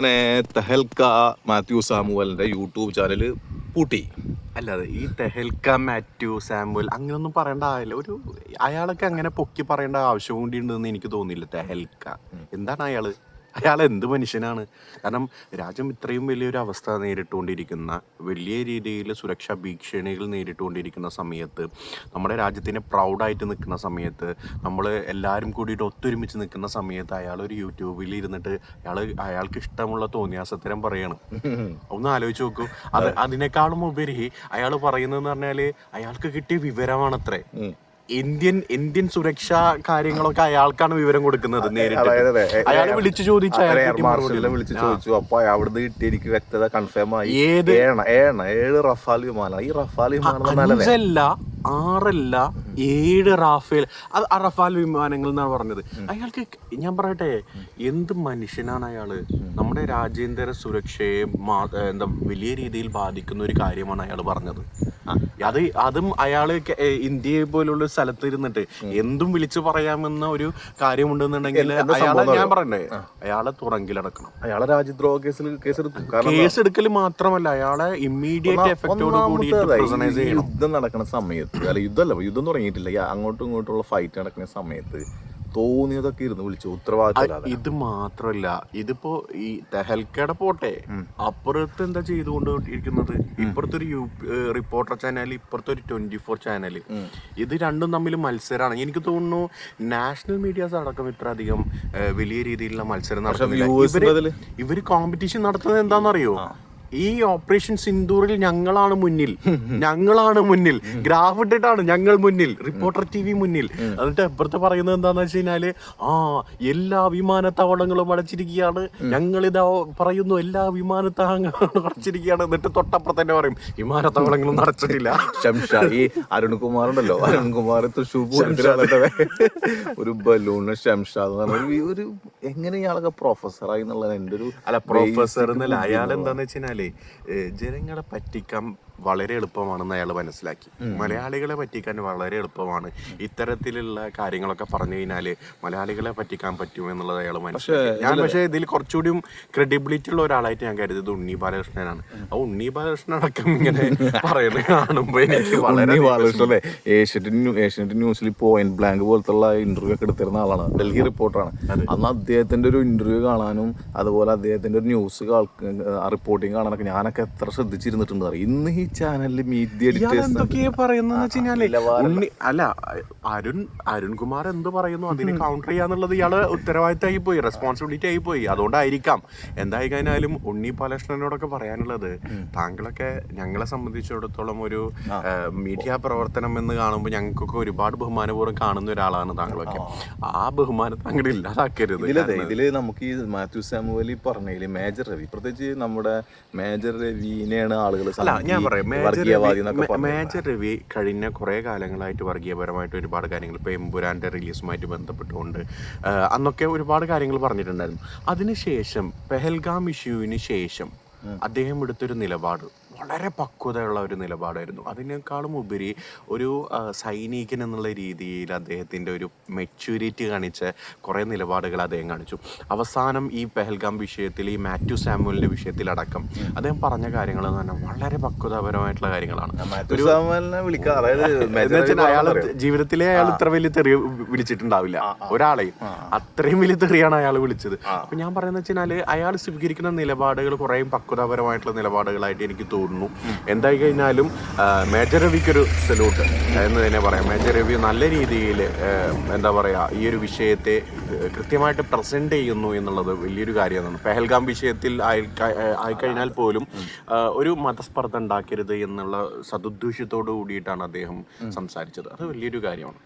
അങ്ങനെ തെഹൽക്ക മാത്യു സാമുവലിന്റെ YouTube channel പൂട്ടി. അല്ലാതെ ഈ തെഹൽക്ക മാത്യു സാമുവൽ അങ്ങനെയൊന്നും പറയേണ്ട ആവില്ല ഒരു അയാളൊക്കെ അങ്ങനെ പൊക്കി പറയേണ്ട ആവശ്യം കൂടി ഉണ്ടെന്ന് എനിക്ക് തോന്നിയില്ല. തെഹൽക്ക. എന്താണ് അയാൾ? അയാൾ എന്ത് മനുഷ്യനാണ്? കാരണം രാജ്യം ഇത്രയും വലിയൊരു അവസ്ഥ നേരിട്ടുകൊണ്ടിരിക്കുന്ന വലിയ രീതിയിൽ സുരക്ഷാ ഭീഷണികൾ നേരിട്ടുകൊണ്ടിരിക്കുന്ന സമയത്ത് നമ്മുടെ രാജ്യത്തിന് പ്രൗഡായിട്ട് നിൽക്കുന്ന സമയത്ത് നമ്മൾ എല്ലാവരും കൂടിയിട്ട് ഒത്തൊരുമിച്ച് നിൽക്കുന്ന സമയത്ത് അയാൾ ഒരു യൂട്യൂബിൽ ഇരുന്നിട്ട് അയാൾ അയാൾക്ക് ഇഷ്ടമുള്ള തോന്നിയാസത്തരം പറയാണ്. ഒന്ന് ആലോചിച്ച് നോക്കൂ. അത് അതിനേക്കാളും ഉപരി അയാൾ പറയുന്നതെന്ന് പറഞ്ഞാൽ അയാൾക്ക് കിട്ടിയ വിവരമാണത്രേ. ഇന്ത്യൻ ഇന്ത്യൻ സുരക്ഷാ കാര്യങ്ങളൊക്കെ അയാൾക്കാണ് വിവരം കൊടുക്കുന്നത് നേരിട്ട്. അയാൾ വിളിച്ചു ചോദിച്ച അയാൾ എയർ മാർഷലിനെ വിളിച്ച് ചോദിച്ചു അപ്പൊ അവിടുന്ന് കിട്ടി എനിക്ക് വ്യക്തത കൺഫേം ആയി? ഏത്? ഏണ ഏഴ് ഏഴ് റഫാൽ വിമാനം. ഈ റഫാൽ വിമാനം ആറല്ല ഏഴ് റാഫേൽ. അത് ആ റഫാൽ വിമാനങ്ങൾ എന്നാണ് പറഞ്ഞത്. അയാൾക്ക് ഞാൻ പറയട്ടെ എന്ത് മനുഷ്യനാണ് അയാൾ? നമ്മുടെ രാജ്യാന്തര സുരക്ഷയെ എന്താ വലിയ രീതിയിൽ ബാധിക്കുന്ന ഒരു കാര്യമാണ് അയാൾ പറഞ്ഞത്. അത് അതും ഏ, ഇന്ത്യയെ പോലുള്ള സ്ഥലത്ത് ഇരുന്നിട്ട് എന്തും വിളിച്ചു പറയാമെന്ന ഒരു കാര്യമുണ്ടെന്നുണ്ടെങ്കിൽ അയാളെ ഞാൻ പറയണ്ടേ അയാളെ തുറങ്കിലടക്കണം. അയാളെ രാജ്യദ്രോഹ കേസിൽ കേസെടുത്തു. കാരണം കേസ് എടുക്കൽ മാത്രമല്ല അയാളെ ഇമ്മീഡിയറ്റ് എഫക്റ്റോട് കൂടി യുദ്ധം നടക്കുന്ന സമയത്ത് അല്ല യുദ്ധമല്ല യുദ്ധം തുടങ്ങിയിട്ടില്ല. അങ്ങോട്ടും ഇങ്ങോട്ടുള്ള ഫൈറ്റ് നടക്കുന്ന സമയത്ത് തോന്നിയതൊക്കെ ഇരുന്ന് വിളിച്ചു. ഉത്തരവാദിത്തമില്ലാതെ ഇത് മാത്രല്ല. ഇതിപ്പോ ഈ തെഹൽക്കട പോട്ടെ. അപ്പുറത്ത് എന്താ ചെയ്തുകൊണ്ട് ഇരിക്കുന്നത്? ഇപ്പുറത്തൊരു യു റിപ്പോർട്ടർ ചാനൽ ഇപ്പുറത്തൊരു ട്വന്റി ഫോർ ചാനൽ ഇത് രണ്ടും തമ്മിൽ മത്സരമാണ് എനിക്ക് തോന്നുന്നു നാഷണൽ മീഡിയാസ് അടക്കം ഇത്ര അധികം വലിയ രീതിയിലുള്ള മത്സരം നടത്തുന്നില്ല അതിൽ? ഇവർ കോമ്പറ്റീഷൻ നടത്തുന്നത് എന്താണെന്നറിയോ? ഈ ഓപ്പറേഷൻ സിന്ദൂറിൽ ഞങ്ങളാണ് മുന്നിൽ. ഞങ്ങളാണ് മുന്നിൽ. ഗ്രാഫ് ഇട്ടിട്ടാണ് ഞങ്ങൾ മുന്നിൽ. റിപ്പോർട്ടർ ടി വി മുന്നിൽ. എന്നിട്ട് എപ്പുറത്ത് പറയുന്നത് എന്താന്ന് വെച്ച് കഴിഞ്ഞാൽ ആ എല്ലാ വിമാനത്താവളങ്ങളും അടച്ചിരിക്കുകയാണ്. ഞങ്ങൾ ഇതാ പറയുന്നു എല്ലാ വിമാനത്താവളങ്ങളും അടച്ചിരിക്കുകയാണ്. എന്നിട്ട് തൊട്ടപ്പുറത്ത് തന്നെ പറയും വിമാനത്താവളങ്ങളും അടച്ചിട്ടില്ല. ഈ അരുൺകുമാർ ഉണ്ടല്ലോ അരുൺകുമാർ തൃശ്ശൂർ ഒരു ബലൂണ് ഷംഷാ എന്ന് ഒരു- എങ്ങനെ ഇയാളൊക്കെ പ്രൊഫസറായി എന്നുള്ളത് എന്റെ ഒരു അല്ല പ്രൊഫസർ എന്നല്ല അയാൾ എന്താന്ന് വെച്ച് കഴിഞ്ഞാൽ ഏഹ്, ജനങ്ങളെ പറ്റിക്കാൻ വളരെ എളുപ്പമാണെന്ന് അയാൾ മനസ്സിലാക്കി. മലയാളികളെ പറ്റിക്കാൻ വളരെ എളുപ്പമാണ്. ഇത്തരത്തിലുള്ള കാര്യങ്ങളൊക്കെ പറഞ്ഞു കഴിഞ്ഞാൽ മലയാളികളെ പറ്റിക്കാൻ പറ്റും എന്നുള്ളത് അയാൾ മനസ്സിലാക്കി. ഞാൻ പക്ഷേ ഇതിൽ കുറച്ചുകൂടിയും ക്രെഡിബിലിറ്റി ഉള്ള ഒരാളായിട്ട് ഞാൻ കരുതിയത് ഉണ്ണി ബാലകൃഷ്ണനാണ്. ആ ഉണ്ണി ബാലകൃഷ്ണൻ അടക്കം ഇങ്ങനെ പറയുന്നത് കാണുമ്പോ എനിക്ക് വളരെ ബാലകൃഷ്ണൻ അല്ലേ? ഏഷ്യനെറ്റ് ന്യൂസിൽ പോയിന്റ് ബ്ലാങ്ക് പോലത്തെ ഇന്റർവ്യൂ ഒക്കെ എടുത്തിരുന്ന ആളാണ്. ഡൽഹി റിപ്പോർട്ടറാണ് അന്ന് അദ്ദേഹത്തിന്റെ ഒരു ഇന്റർവ്യൂ കാണാനും അതുപോലെ അദ്ദേഹത്തിന്റെ ഒരു ന്യൂസ് റിപ്പോർട്ടിങ് കാണാനൊക്കെ ഞാനൊക്കെ എത്ര ശ്രദ്ധിച്ചിരുന്നിട്ടുണ്ട് അറിയാം? ഇന്ന് ഈ ചാനലിൽ എന്തൊക്കെയാ പറയുന്നത് വെച്ചാൽ ഉണ്ണി അല്ല അരുൺ അരുൺകുമാർ എന്ത് പറയുന്നു? അതിനെ കൗണ്ടർ ചെയ്യാന്നുള്ളത് ഇയാൾ ഉത്തരവാദിത്തമായി പോയി റെസ്പോൺസിബിലിറ്റി ആയി പോയി അതുകൊണ്ടായിരിക്കാം. എന്തായി കഴിഞ്ഞാലും ഉണ്ണി ബാലകൃഷ്ണനോടൊക്കെ പറയാനുള്ളത് താങ്കളൊക്കെ ഞങ്ങളെ സംബന്ധിച്ചിടത്തോളം ഒരു മീഡിയ പ്രവർത്തനം എന്ന് കാണുമ്പോൾ ഞങ്ങൾക്കൊക്കെ ഒരുപാട് ബഹുമാനപൂർവം കാണുന്ന ഒരാളാണ് താങ്കളൊക്കെ. ആ. ബഹുമാനം താങ്കൾ ഇല്ലാതാക്കരുത്. ഇതിലെ ഇതിൽ നമുക്ക് ഈ മാത്യു സാമുവലി പറഞ്ഞതിൽ മേജർ രവി. പ്രത്യേകിച്ച് നമ്മുടെ മേജർ രവിനെയാണ് ആളുകൾ ഞാൻ പറയാം മേജർ രവി- മേജർ രവി കഴിഞ്ഞ കുറേ കാലങ്ങളായിട്ട് വർഗീയപരമായിട്ട് ഒരുപാട് കാര്യങ്ങൾ ഇപ്പോൾ എമ്പുരാന്റെ റിലീസുമായിട്ട് ബന്ധപ്പെട്ടുകൊണ്ട് അന്നൊക്കെ ഒരുപാട് കാര്യങ്ങൾ പറഞ്ഞിട്ടുണ്ടായിരുന്നു. അതിനുശേഷം പെഹൽഗാം ഇഷ്യൂവിന് ശേഷം അദ്ദേഹം എടുത്തൊരു നിലപാട്. വളരെ പക്വതയുള്ള ഒരു നിലപാടായിരുന്നു. അതിനേക്കാളും ഉപരി ഒരു സൈനികൻ എന്നുള്ള രീതിയിൽ അദ്ദേഹത്തിന്റെ ഒരു മെച്യൂരിറ്റി കാണിച്ച കുറേ നിലപാടുകൾ അദ്ദേഹം കാണിച്ചു. അവസാനം ഈ പെഹൽഗാം വിഷയത്തിൽ ഈ മാത്യു സാമുവലിന്റെ വിഷയത്തിലടക്കം അദ്ദേഹം പറഞ്ഞ കാര്യങ്ങൾ എന്ന് പറഞ്ഞാൽ വളരെ പക്വതാപരമായിട്ടുള്ള കാര്യങ്ങളാണ്. എന്ന് അയാൾ ജീവിതത്തിലെ അയാൾ ഇത്ര വലിയ തെറി വിളിച്ചിട്ടുണ്ടാവില്ല. ഒരാളെയും അത്രയും വലിയ തെറിയാണ് അയാൾ വിളിച്ചത്. അപ്പൊ ഞാൻ പറയുന്നത് വെച്ചാൽ അയാൾ സ്വീകരിക്കുന്ന നിലപാടുകൾ കുറേ പക്വതാപരമായിട്ടുള്ള നിലപാടുകളായിട്ട് എനിക്ക് തോന്നുന്നു എന്തായി കഴിഞ്ഞാലും മേജർ രവിക്കൊരു സല്യൂട്ട് എന്ന് തന്നെ പറയാം. മേജർ രവി നല്ല രീതിയിൽ എന്താ പറയുക ഈ ഒരു വിഷയത്തെ കൃത്യമായിട്ട് പ്രസന്റ് ചെയ്യുന്നു എന്നുള്ളത് വലിയൊരു കാര്യമാണ്. പെഹൽഗാം വിഷയത്തിൽ ആയി ആയിക്കഴിഞ്ഞാൽ പോലും ഒരു മതസ്പർദ്ധ ഉണ്ടാക്കരുത് എന്നുള്ള സതുദ്ദേശത്തോടു കൂടിയിട്ടാണ് അദ്ദേഹം സംസാരിച്ചത്. അത് വലിയൊരു കാര്യമാണ്.